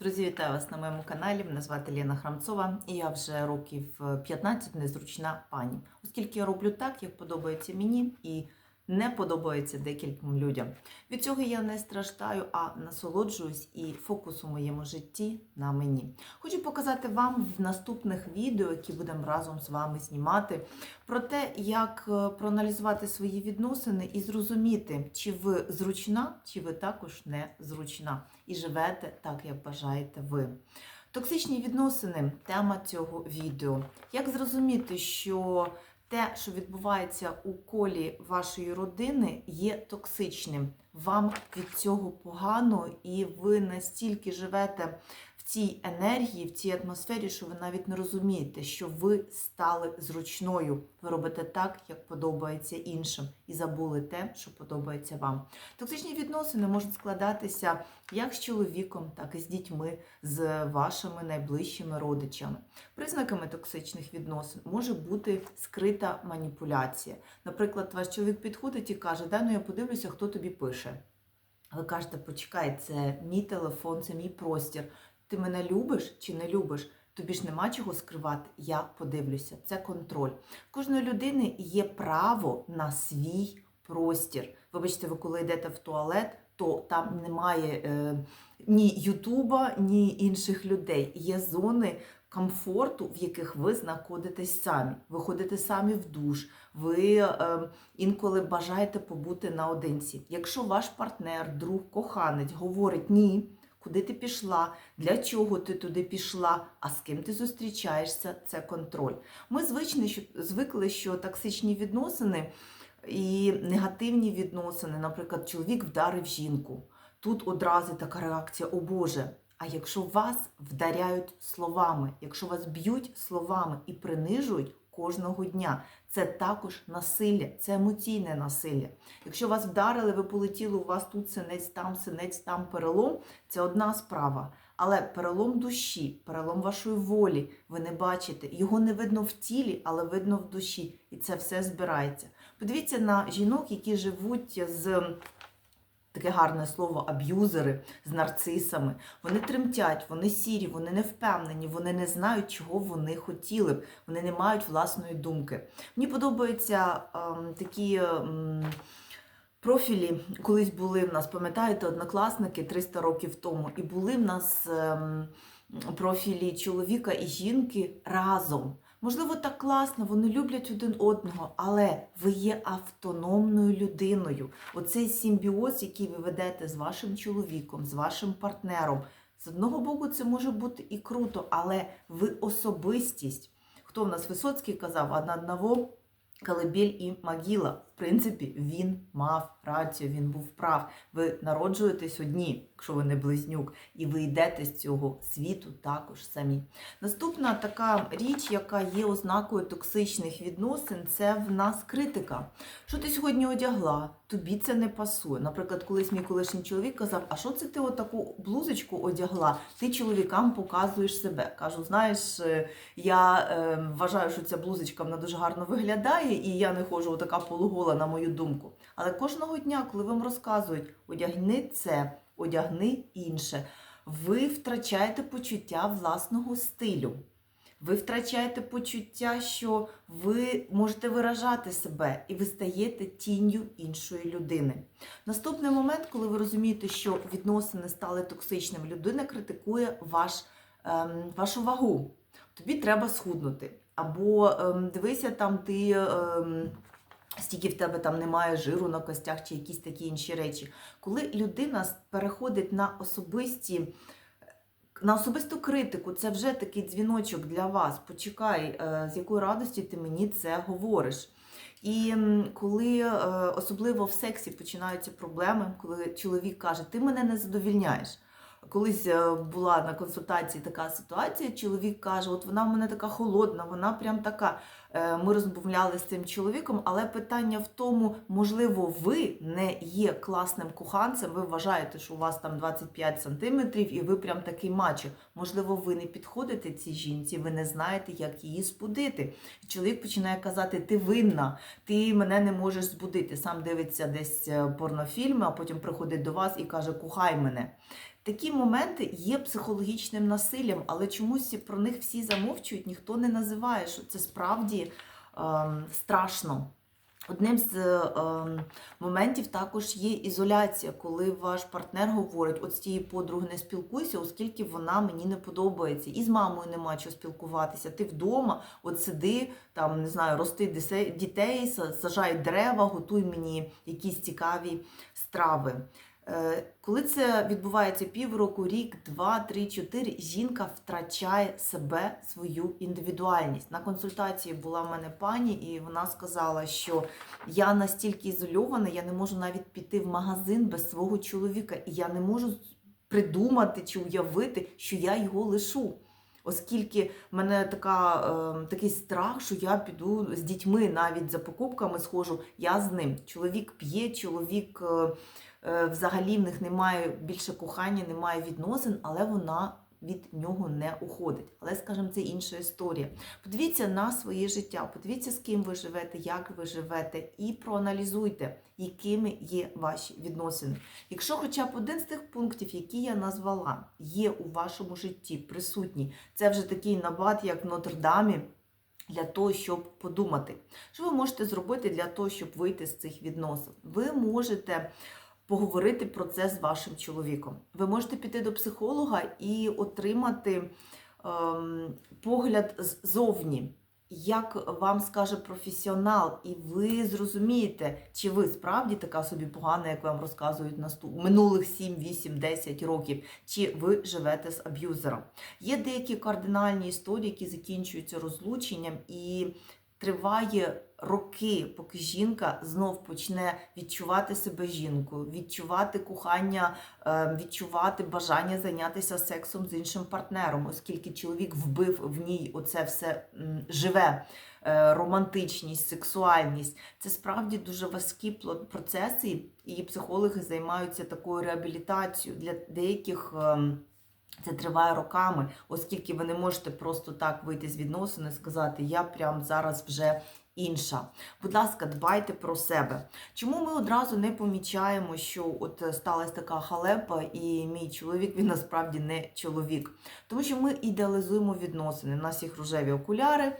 Друзі, вітаю вас на моєму каналі. Мене звати Лена Храмцова, і я вже років е, 15 незручна пані, оскільки я роблю так, як подобається мені, і не подобається декільком людям. Від цього я не страждаю, а насолоджуюсь і фокус у моєму житті на мені. Хочу показати вам в наступних відео, які будемо разом з вами знімати, про те, як е, проаналізувати свої відносини і зрозуміти, чи ви зручна, чи ви також не зручна, і живете так, як бажаєте ви. Токсичні відносини тема цього відео. Як зрозуміти, що те, що відбувається у колі вашої родини, є токсичним. Вам від цього погано, і ви настільки живете цій енергії, в цій атмосфері, що ви навіть не розумієте, що ви стали зручною. Ви робите так, як подобається іншим, і забули те, що подобається вам. Токсичні відносини можуть складатися як з чоловіком, так і з дітьми, з вашими найближчими родичами. Признаками токсичних відносин може бути скрита маніпуляція. Наприклад, ваш чоловік підходить і каже: Дай ну я подивлюся, хто тобі пише. Ви кажете, почекай, це мій телефон, це мій простір. Ти мене любиш чи не любиш? Тобі ж нема чого скривати. Я подивлюся. Це контроль. Кожної людини є право на свій простір. Вибачте, ви коли йдете в туалет, то там немає е, ні Ютуба, ні інших людей. Є зони комфорту, в яких ви знаходитесь самі. Ви ходите самі в душ, ви е, інколи бажаєте побути наодинці. Якщо ваш партнер, друг, коханець говорить ні. Куди ти пішла, для чого ти туди пішла, а з ким ти зустрічаєшся, це контроль. Ми звичні, що, звикли, що токсичні відносини і негативні відносини, наприклад, чоловік вдарив жінку. Тут одразу така реакція: О Боже. А якщо вас вдаряють словами, якщо вас б'ють словами і принижують кожного дня, це також насилля, це емоційне насилля. Якщо вас вдарили, ви полетіли, у вас тут синець, там синець, там перелом, це одна справа. Але перелом душі, перелом вашої волі, ви не бачите. Його не видно в тілі, але видно в душі. І це все збирається. Подивіться на жінок, які живуть з. Таке гарне слово аб'юзери з нарцисами. Вони тремтять, вони сірі, вони не впевнені, вони не знають, чого вони хотіли б, вони не мають власної думки. Мені подобаються ем, такі. Ем, Профілі колись були в нас, пам'ятаєте, однокласники 300 років тому, і були в нас ем, профілі чоловіка і жінки разом. Можливо, так класно, вони люблять один одного, але ви є автономною людиною. Оцей симбіоз, який ви ведете з вашим чоловіком, з вашим партнером. З одного боку, це може бути і круто, але ви особистість. Хто в нас Висоцький казав, а на одного колыбель і могила. Принципі, він мав рацію, він був прав. Ви народжуєтесь одні, якщо ви не близнюк, і ви йдете з цього світу також самі. Наступна така річ, яка є ознакою токсичних відносин, це в нас критика. Що ти сьогодні одягла? Тобі це не пасує. Наприклад, колись мій колишній чоловік казав: А що це ти отаку блузочку одягла? Ти чоловікам показуєш себе. Кажу, знаєш, е, я е, вважаю, що ця блузочка вона дуже гарно виглядає, і я не ходжу отака полугола, на мою думку. Але кожного дня, коли вам розказують, одягни це, одягни інше, ви втрачаєте почуття власного стилю. Ви втрачаєте почуття, що ви можете виражати себе, і ви стаєте тінню іншої людини. Наступний момент, коли ви розумієте, що відносини стали токсичними, людина критикує ваш, ем, вашу вагу. Тобі треба схуднути. Або ем, дивися, там ти. Ем, Стільки в тебе там немає жиру на костях чи якісь такі інші речі. Коли людина переходить на особисті на особисту критику це вже такий дзвіночок для вас. Почекай, е, з якої радості ти мені це говориш. І коли е, особливо в сексі починаються проблеми, коли чоловік каже, ти мене не задовільняєш. Колись е, була на консультації така ситуація, чоловік каже, от вона в мене така холодна, вона прям така. Е, ми розмовляли з цим чоловіком, але питання в тому, можливо, ви не є класним коханцем, ви вважаєте, що у вас там 25 сантиметрів і ви прям такий мачо. Можливо, ви не підходите цій жінці, ви не знаєте, як її збудити. Чоловік починає казати, ти винна, ти мене не можеш збудити. Сам дивиться десь е, порнофільми, а потім приходить до вас і каже, кохай мене. Такі моменти є психологічним насиллям, але чомусь про них всі замовчують, ніхто не називає, що це справді ем, страшно. Одним з ем, моментів також є ізоляція, коли ваш партнер говорить: от з тією подругою не спілкуйся, оскільки вона мені не подобається. І з мамою нема чого спілкуватися. Ти вдома, от сиди, там не знаю, рости дітей, сажай дерева, готуй мені якісь цікаві страви. Е, Коли це відбувається півроку, рік, два, три, чотири, жінка втрачає себе, свою індивідуальність. На консультації була в мене пані, і вона сказала, що я настільки ізольована, я не можу навіть піти в магазин без свого чоловіка, і я не можу придумати чи уявити, що я його лишу. Оскільки в мене така, е, такий страх, що я піду з дітьми навіть за покупками схожу, я з ним. Чоловік п'є, чоловік е, взагалі в них немає більше кохання, немає відносин, але вона від нього не уходить. Але, скажімо, це інша історія. Подивіться на своє життя, подивіться, з ким ви живете, як ви живете, і проаналізуйте, якими є ваші відносини. Якщо хоча б один з тих пунктів, які я назвала, є у вашому житті присутній, це вже такий набат, як в Нотр-Дамі, для того, щоб подумати, що ви можете зробити для того, щоб вийти з цих відносин. Ви можете поговорити про це з вашим чоловіком. Ви можете піти до психолога і отримати ем, погляд ззовні. Як вам скаже професіонал, і ви зрозумієте, чи ви справді така собі погана, як вам розказують наступ... минулих 7, 8, 10 років, чи ви живете з аб'юзером. Є деякі кардинальні історії, які закінчуються розлученням, і триває роки, поки жінка знов почне відчувати себе жінкою, відчувати кохання, е, відчувати бажання зайнятися сексом з іншим партнером, оскільки чоловік вбив в ній оце все живе. е, Романтичність, сексуальність це справді дуже важкі процеси, і психологи займаються такою реабілітацією для деяких. Це триває роками, оскільки ви не можете просто так вийти з відносин і сказати, я прям зараз вже інша. Будь ласка, дбайте про себе. Чому ми одразу не помічаємо, що от е, сталася така халепа, і мій чоловік він насправді не чоловік? Тому що ми ідеалізуємо відносини. У нас їх рожеві окуляри.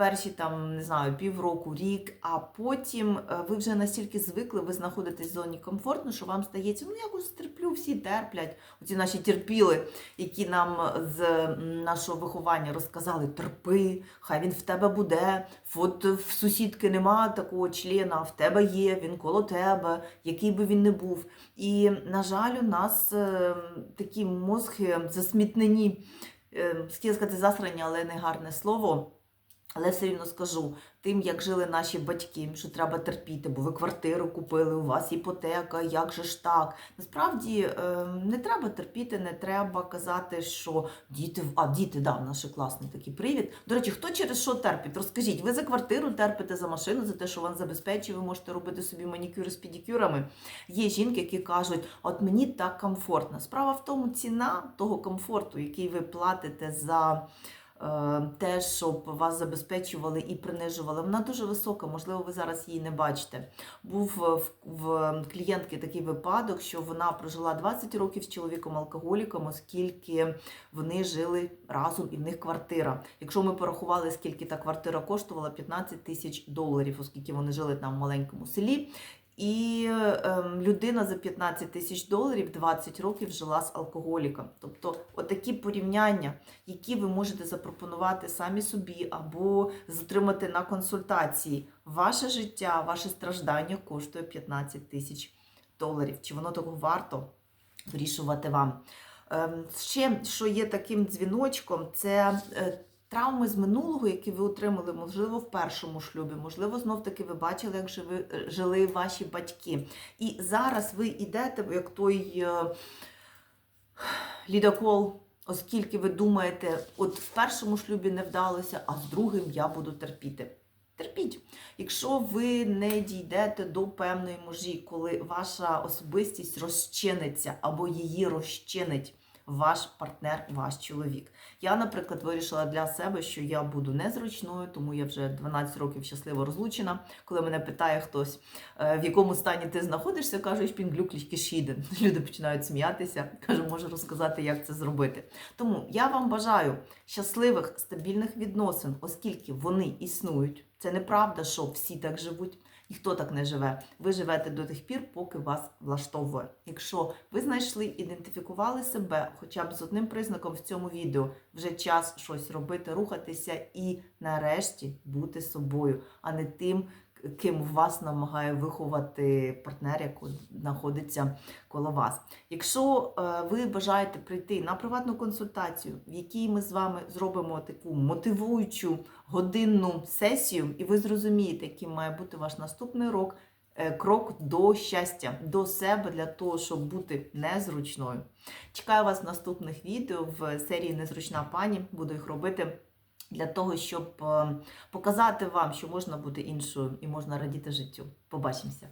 Перші там не знаю півроку, рік, а потім е, ви вже настільки звикли, ви знаходитесь в зоні комфортно, що вам стається, ну якось терплю, всі терплять. Оці наші терпіли, які нам з нашого виховання розказали: терпи, хай він в тебе буде. От в сусідки нема такого члена, в тебе є, він коло тебе, який би він не був. І, на жаль, у нас е, такі мозги засмітнені, е, хотіла сказати засрані, але не гарне слово. Але все рівно скажу тим, як жили наші батьки, що треба терпіти, бо ви квартиру купили, у вас іпотека, як же ж так. Насправді е, не треба терпіти, не треба казати, що діти, а діти, да, наш класний такий привід. До речі, хто через що терпить? Розкажіть, ви за квартиру терпите, за машину, за те, що вам забезпечує, ви можете робити собі манікюри з педикюрами. Є жінки, які кажуть, от мені так комфортно. Справа в тому, ціна того комфорту, який ви платите за. Е, Те, щоб вас забезпечували і принижували, вона дуже висока. Можливо, ви зараз її не бачите. Був е, в, клієнтки такий випадок, що вона прожила 20 років з чоловіком алкоголіком, оскільки вони жили разом і в них квартира. Якщо ми порахували, скільки та квартира коштувала, 15 тисяч доларів, оскільки вони жили там в маленькому селі. І ем, людина за 15 тисяч доларів 20 років жила з алкоголіком. Тобто, отакі порівняння, які ви можете запропонувати самі собі або затримати на консультації. Ваше життя, ваше страждання коштує 15 тисяч доларів. Чи воно того варто вирішувати вам? Ем, Ще що є таким дзвіночком, це е, травми з минулого, які ви отримали, можливо, в першому шлюбі, можливо, знов таки ви бачили, як живи, е, жили ваші батьки. І зараз ви йдете, як той е, лідокол, оскільки ви думаєте, от в першому шлюбі не вдалося, а з другим я буду терпіти. Терпіть. Якщо ви не дійдете до певної межі, коли ваша особистість розчиниться або її розчинить ваш партнер, ваш чоловік. Я, наприклад, вирішила для себе, що я буду незручною, тому я вже 12 років щасливо розлучена. Коли мене питає хтось, е, в якому стані ти знаходишся, кажу, ich bin glücklich. Люди починають сміятися. Кажу, можу розказати, як це зробити. Тому я вам бажаю щасливих, стабільних відносин, оскільки вони існують. Це неправда, що всі так живуть. Ніхто так не живе. Ви живете до тих пір, поки вас влаштовує. Якщо ви знайшли, ідентифікували себе хоча б з одним признаком в цьому відео, вже час щось робити, рухатися і нарешті бути собою, а не тим, ким вас намагає виховати партнер, який знаходиться коло вас. Якщо е, ви бажаєте прийти на приватну консультацію, в якій ми з вами зробимо таку мотивуючу годинну сесію, і ви зрозумієте, яким має бути ваш наступний рок, е, крок до щастя, до себе для того, щоб бути незручною. Чекаю вас в наступних відео в серії Незручна пані. Буду їх робити. Для того, щоб е, показати вам, що можна бути іншою і можна радіти життю. Побачимося!